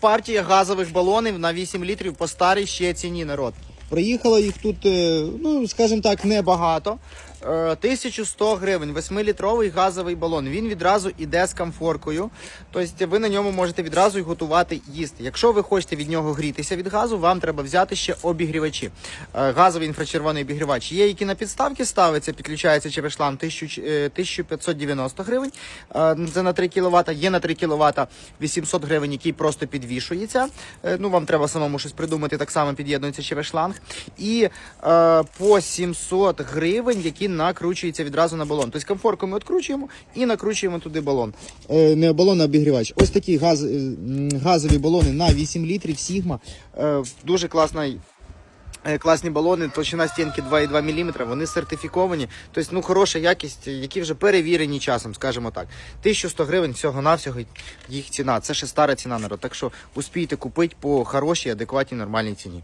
Партія газових балонів на 8 літрів по старій ще ціні народ. Приїхало їх тут, е, ну скажімо так, небагато. Е, 1100 гривень, 8-літровий газовий балон. Він відразу іде з комфоркою. Тобто ви на ньому можете відразу й готувати їсти. Якщо ви хочете від нього грітися від газу, вам треба взяти ще обігрівачі. Е, Газовий інфрачервоний обігрівач. Є, які на підставки ставиться, підключається через шланг 1000, е, 1590 гривень. Е, Це на 3 кВт. Є на 3 кВт 800 гривень, який просто підвішується. Е, Ну, вам треба самому щось придумати, так само під'єднується через шланг. І е, по 700 гривень, які накручуються відразу на балон. Тобто комфорку ми відкручуємо і накручуємо туди балон. Е, не балон, а обігрівач. Ось такі газ, е, газові балони на 8 літрів Sigma. Е, дуже класний. Е, Класні балони, толщина стінки 2,2 мм, вони сертифіковані, тобто ну, хороша якість, які вже перевірені часом, скажімо так. 1100 гривень всього-навсього їх ціна. Це ще стара ціна народ. Так що успійте купити по хорошій, адекватній, нормальній ціні.